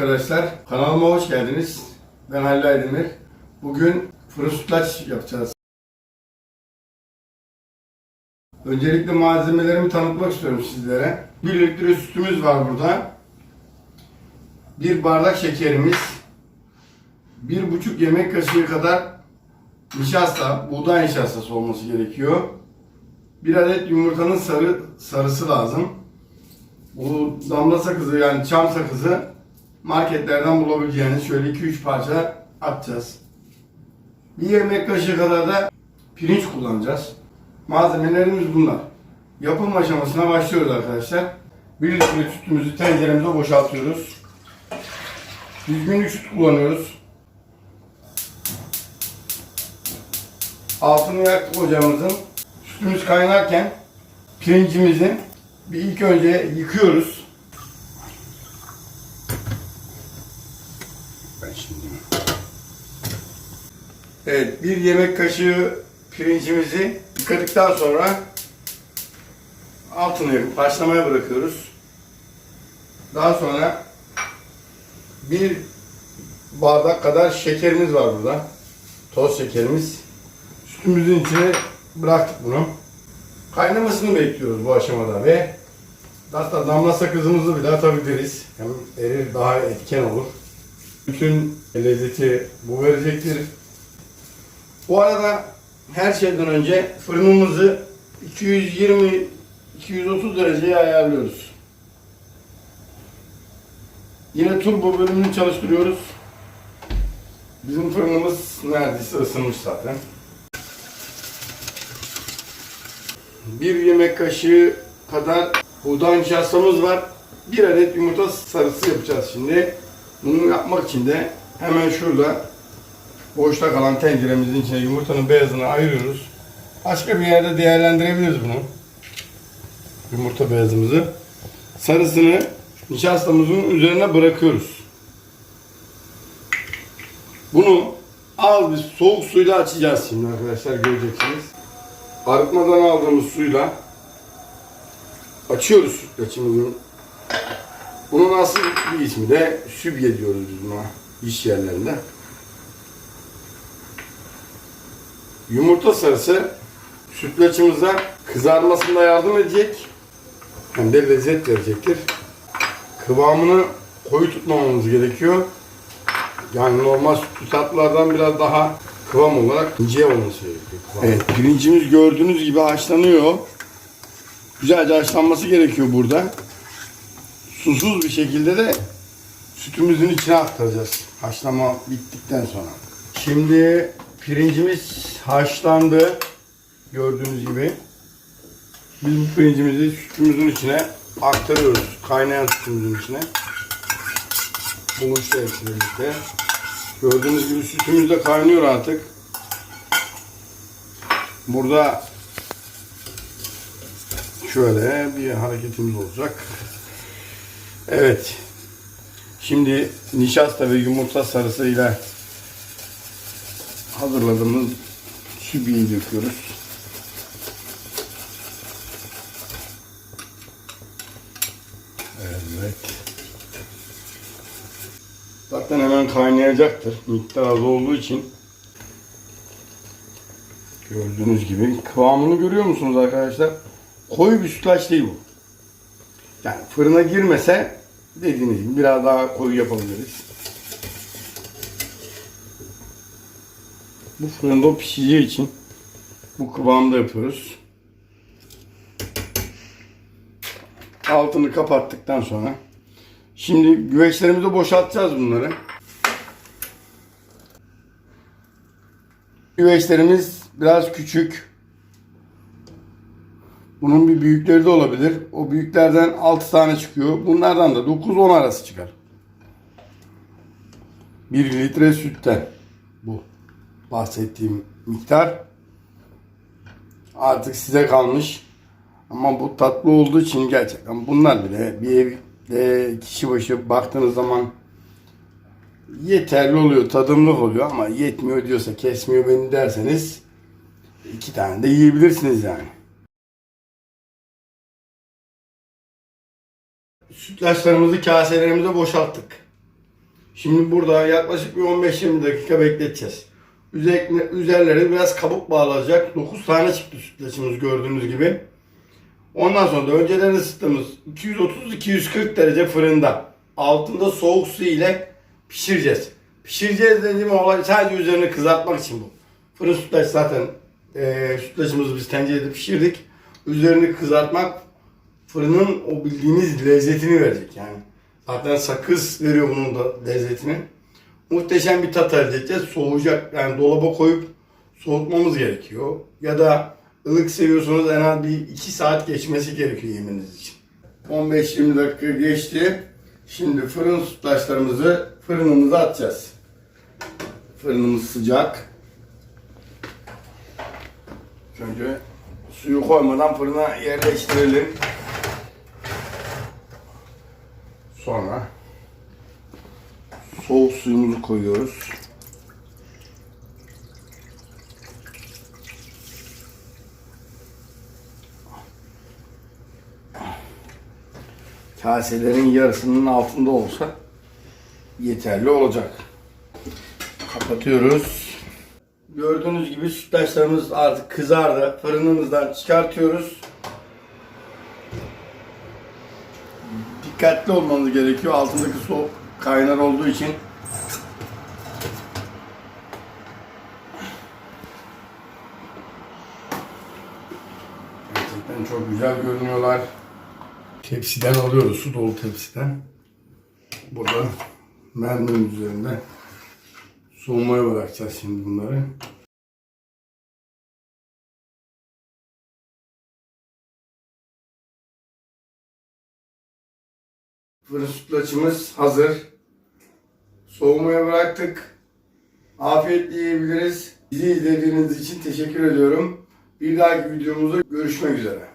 arkadaşlar. Kanalıma hoş geldiniz. Ben Halil Aydemir. Bugün fırın sütlaç yapacağız. Öncelikle malzemelerimi tanıtmak istiyorum sizlere. 1 litre sütümüz var burada. 1 bardak şekerimiz. 1,5 yemek kaşığı kadar nişasta, buğday nişastası olması gerekiyor. 1 adet yumurtanın sarı sarısı lazım. Bu damla sakızı yani çam sakızı marketlerden bulabileceğiniz şöyle 2-3 parça atacağız. Bir yemek kaşığı kadar da pirinç kullanacağız. Malzemelerimiz bunlar. Yapım aşamasına başlıyoruz arkadaşlar. 1 litre sütümüzü tenceremize boşaltıyoruz. Düzgün süt kullanıyoruz. Altını yaktık ocağımızın. Sütümüz kaynarken pirincimizi bir ilk önce yıkıyoruz. Ben şimdi... Evet, bir yemek kaşığı pirincimizi yıkadıktan sonra altını yakıp haşlamaya bırakıyoruz. Daha sonra bir bardak kadar şekerimiz var burada. Toz şekerimiz. Sütümüzün içine bıraktık bunu. Kaynamasını bekliyoruz bu aşamada ve hatta damla sakızımızı bile atabiliriz. Hem erir daha etken olur. Bütün lezzeti bu verecektir. Bu arada her şeyden önce fırınımızı 220 230 dereceye ayarlıyoruz. Yine turbo bölümünü çalıştırıyoruz. Bizim fırınımız neredeyse ısınmış zaten. Bir yemek kaşığı kadar buğday nişastamız var. Bir adet yumurta sarısı yapacağız şimdi. Bunu yapmak için de hemen şurada boşta kalan tenceremizin içine yumurtanın beyazını ayırıyoruz. Başka bir yerde değerlendirebiliriz bunu. Yumurta beyazımızı. Sarısını nişastamızın üzerine bırakıyoruz. Bunu az bir soğuk suyla açacağız şimdi arkadaşlar göreceksiniz. Arıtmadan aldığımız suyla açıyoruz sütlaçımızın. Bunun asıl bir ismi de sübye diyoruz biz buna iş yerlerinde. Yumurta sarısı sütlaçımıza kızarmasında yardım edecek. Hem de lezzet verecektir. Kıvamını koyu tutmamamız gerekiyor. Yani normal sütlü tatlılardan biraz daha kıvam olarak ince olması gerekiyor. kıvam. Evet, pirincimiz gördüğünüz gibi haşlanıyor. Güzelce haşlanması gerekiyor burada. Susuz bir şekilde de sütümüzün içine aktaracağız. Haşlama bittikten sonra. Şimdi pirincimiz haşlandı. Gördüğünüz gibi. Biz bu pirincimizi sütümüzün içine aktarıyoruz. Kaynayan sütümüzün içine. Buluştu hepsi birlikte. Gördüğünüz gibi sütümüz de kaynıyor artık. Burada şöyle bir hareketimiz olacak. Evet. Şimdi nişasta ve yumurta sarısıyla hazırladığımız sübiyi döküyoruz. Evet. Zaten hemen kaynayacaktır. Miktar az olduğu için. Gördüğünüz gibi kıvamını görüyor musunuz arkadaşlar? Koyu bir sütlaç değil bu. Yani fırına girmese dediğiniz gibi biraz daha koyu yapabiliriz. Bu fırında pişeceği için bu kıvamda yapıyoruz. Altını kapattıktan sonra şimdi güveçlerimizi boşaltacağız bunları. Güveçlerimiz biraz küçük. Bunun bir büyükleri de olabilir. O büyüklerden 6 tane çıkıyor. Bunlardan da 9-10 arası çıkar. 1 litre sütten bu bahsettiğim miktar. Artık size kalmış. Ama bu tatlı olduğu için gerçekten bunlar bile bir evde kişi başı baktığınız zaman yeterli oluyor, tadımlık oluyor ama yetmiyor diyorsa kesmiyor beni derseniz iki tane de yiyebilirsiniz yani. Sütlaçlarımızı kaselerimize boşalttık. Şimdi burada yaklaşık bir 15-20 dakika bekleteceğiz. Üzerine, üzerleri biraz kabuk bağlayacak. 9 tane çıktı sütlaçımız gördüğünüz gibi. Ondan sonra da önceden ısıttığımız 230-240 derece fırında altında soğuk su ile pişireceğiz. Pişireceğiz dediğim olay sadece üzerini kızartmak için bu. Fırın sütlaç zaten eee sütlaçımızı biz tencerede pişirdik. Üzerini kızartmak fırının o bildiğiniz lezzetini verecek yani. Zaten sakız veriyor bunun da lezzetini. Muhteşem bir tat elde edeceğiz. Soğuyacak yani dolaba koyup soğutmamız gerekiyor. Ya da ılık seviyorsanız en az bir 2 saat geçmesi gerekiyor yemeniz için. 15-20 dakika geçti. Şimdi fırın sütlaçlarımızı fırınımıza atacağız. Fırınımız sıcak. Önce suyu koymadan fırına yerleştirelim. Sonra soğuk suyumuzu koyuyoruz. Kaselerin yarısının altında olsa yeterli olacak. Kapatıyoruz. Gördüğünüz gibi sütlaçlarımız artık kızardı. Fırınımızdan çıkartıyoruz. Dikkatli olmanız gerekiyor. Altındaki su kaynar olduğu için. Gerçekten çok güzel görünüyorlar. Tepsiden alıyoruz, su dolu tepsiden. Burada mermerin üzerinde soğumaya bırakacağız şimdi bunları. Fırın sütlaçımız hazır. Soğumaya bıraktık. Afiyetle yiyebiliriz. Bizi izlediğiniz için teşekkür ediyorum. Bir dahaki videomuzda görüşmek üzere.